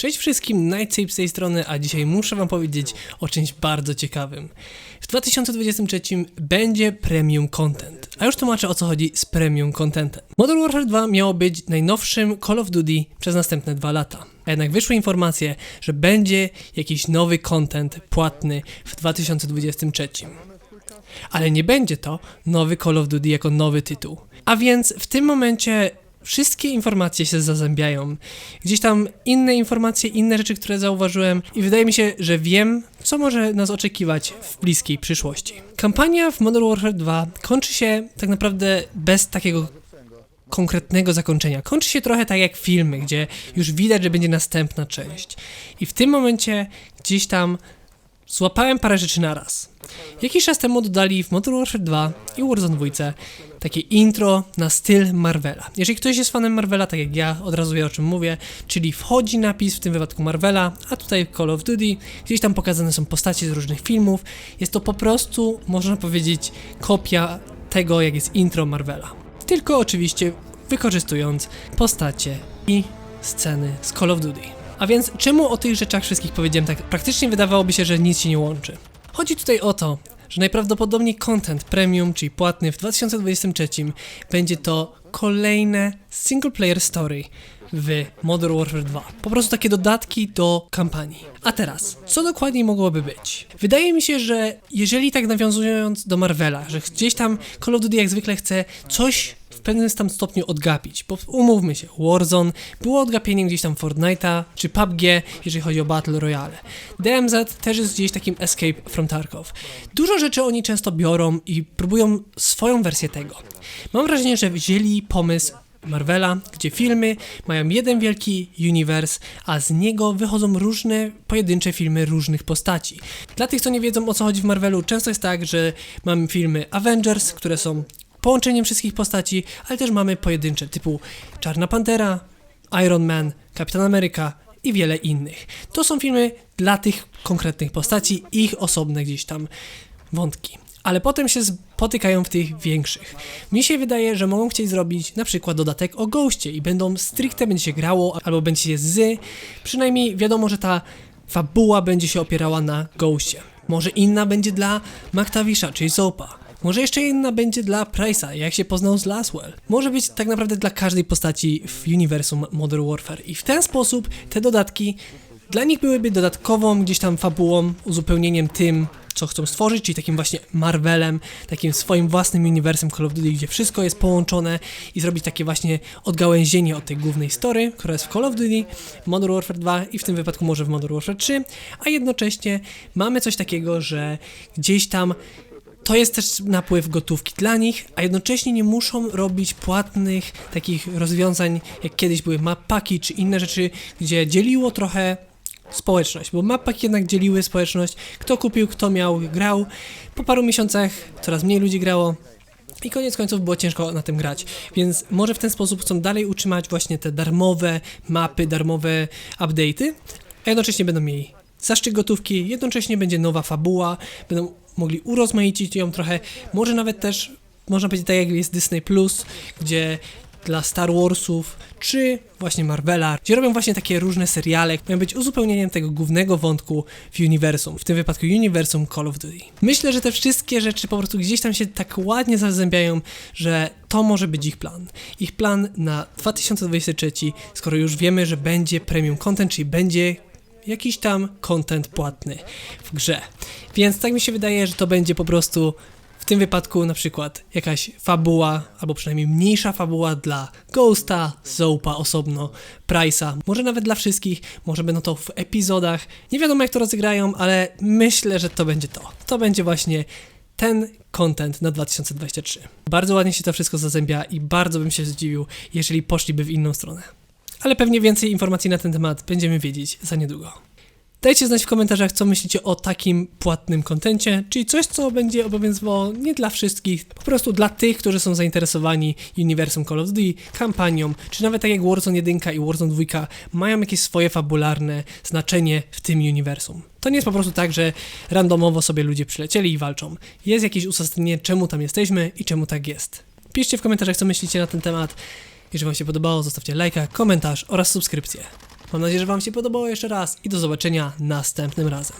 Cześć wszystkim, Nightscape z tej strony, a dzisiaj muszę wam powiedzieć o czymś bardzo ciekawym. W 2023 będzie premium content, a już tłumaczę o co chodzi z premium contentem. Modern Warfare 2 miało być najnowszym Call of Duty przez następne dwa lata. A jednak wyszły informacje, że będzie jakiś nowy content płatny w 2023. Ale nie będzie to nowy Call of Duty jako nowy tytuł. A więc w tym momencie wszystkie informacje się zazębiają. Gdzieś tam inne informacje, inne rzeczy, które zauważyłem i wydaje mi się, że wiem, co może nas oczekiwać w bliskiej przyszłości. Kampania w Modern Warfare 2 kończy się tak naprawdę bez takiego konkretnego zakończenia. Kończy się trochę tak jak filmy, gdzie już widać, że będzie następna część. I w tym momencie gdzieś tam złapałem parę rzeczy na raz. Jakiś czas temu dodali w Modern Warfare 2 i Warzone 2 takie intro na styl Marvela. Jeżeli ktoś jest fanem Marvela, tak jak ja, od razu wie o czym mówię, czyli wchodzi napis, w tym wypadku Marvela, a tutaj Call of Duty, gdzieś tam pokazane są postacie z różnych filmów. Jest to po prostu, można powiedzieć, kopia tego, jak jest intro Marvela. Tylko oczywiście wykorzystując postacie i sceny z Call of Duty. A więc czemu o tych rzeczach wszystkich powiedziałem tak? Praktycznie wydawałoby się, że nic się nie łączy. Chodzi tutaj o to, że najprawdopodobniej content premium, czyli płatny w 2023 będzie to kolejne single player story w Modern Warfare 2. Po prostu takie dodatki do kampanii. A teraz, co dokładnie mogłoby być? Wydaje mi się, że jeżeli tak nawiązując do Marvela, że gdzieś tam Call of Duty jak zwykle chce coś w pewnym tam stopniu odgapić, bo umówmy się, Warzone było odgapieniem gdzieś tam Fortnite'a czy PUBG, jeżeli chodzi o Battle Royale. DMZ też jest gdzieś takim Escape from Tarkov. Dużo rzeczy oni często biorą i próbują swoją wersję tego. Mam wrażenie, że wzięli pomysł Marvela, gdzie filmy mają jeden wielki uniwers, a z niego wychodzą różne pojedyncze filmy różnych postaci. Dla tych, co nie wiedzą o co chodzi w Marvelu, często jest tak, że mamy filmy Avengers, które są połączeniem wszystkich postaci, ale też mamy pojedyncze typu Czarna Pantera, Iron Man, Kapitan Ameryka i wiele innych. To są filmy dla tych konkretnych postaci ich osobne gdzieś tam wątki. Ale potem się spotykają w tych większych. Mi się wydaje, że mogą chcieć zrobić na przykład dodatek o Ghostie i będą stricte będzie się grało albo będzie się z. Przynajmniej wiadomo, że ta fabuła będzie się opierała na Ghostie. Może inna będzie dla McTavisha, czyli Zopa. Może jeszcze inna będzie dla Price'a, jak się poznał z Laswell. Może być tak naprawdę dla każdej postaci w uniwersum Modern Warfare. I w ten sposób te dodatki dla nich byłyby dodatkową gdzieś tam fabułą, uzupełnieniem tym, co chcą stworzyć, czyli takim właśnie Marvelem, takim swoim własnym uniwersum Call of Duty, gdzie wszystko jest połączone i zrobić takie właśnie odgałęzienie od tej głównej story, która jest w Call of Duty, Modern Warfare 2 i w tym wypadku może w Modern Warfare 3, a jednocześnie mamy coś takiego, że gdzieś tam to jest też napływ gotówki dla nich, a jednocześnie nie muszą robić płatnych takich rozwiązań, jak kiedyś były mapaki czy inne rzeczy, gdzie dzieliło trochę społeczność, bo mapaki jednak dzieliły społeczność, kto kupił, kto miał, grał. Po paru miesiącach coraz mniej ludzi grało, i koniec końców było ciężko na tym grać, więc może w ten sposób chcą dalej utrzymać właśnie te darmowe mapy, darmowe update'y, a jednocześnie będą mieli zaszczyt gotówki, jednocześnie będzie nowa fabuła, będą mogli urozmaicić ją trochę, może nawet też, można powiedzieć tak jak jest Disney Plus, gdzie dla Star Warsów, czy właśnie Marvela, gdzie robią właśnie takie różne seriale, mają być uzupełnieniem tego głównego wątku w uniwersum, w tym wypadku uniwersum Call of Duty. Myślę, że te wszystkie rzeczy po prostu gdzieś tam się tak ładnie zazębiają, że to może być ich plan. Ich plan na 2023, skoro już wiemy, że będzie premium content, czyli będzie jakiś tam content płatny w grze. Więc tak mi się wydaje, że to będzie po prostu w tym wypadku na przykład jakaś fabuła, albo przynajmniej mniejsza fabuła dla Ghosta, Zopa osobno, Price'a, może nawet dla wszystkich, może będą to w epizodach. Nie wiadomo jak to rozegrają, ale myślę, że to będzie to. To będzie właśnie ten content na 2023. Bardzo ładnie się to wszystko zazębia i bardzo bym się zdziwił, jeżeli poszliby w inną stronę ale pewnie więcej informacji na ten temat będziemy wiedzieć za niedługo. Dajcie znać w komentarzach, co myślicie o takim płatnym kontencie, czyli coś, co będzie obowiązywało nie dla wszystkich, po prostu dla tych, którzy są zainteresowani uniwersum Call of Duty, kampanią, czy nawet tak jak Warzone 1 i Warzone 2 mają jakieś swoje fabularne znaczenie w tym uniwersum. To nie jest po prostu tak, że randomowo sobie ludzie przylecieli i walczą. Jest jakieś uzasadnienie, czemu tam jesteśmy i czemu tak jest. Piszcie w komentarzach, co myślicie na ten temat. Jeżeli Wam się podobało, zostawcie lajka, komentarz oraz subskrypcję. Mam nadzieję, że Wam się podobało jeszcze raz i do zobaczenia następnym razem.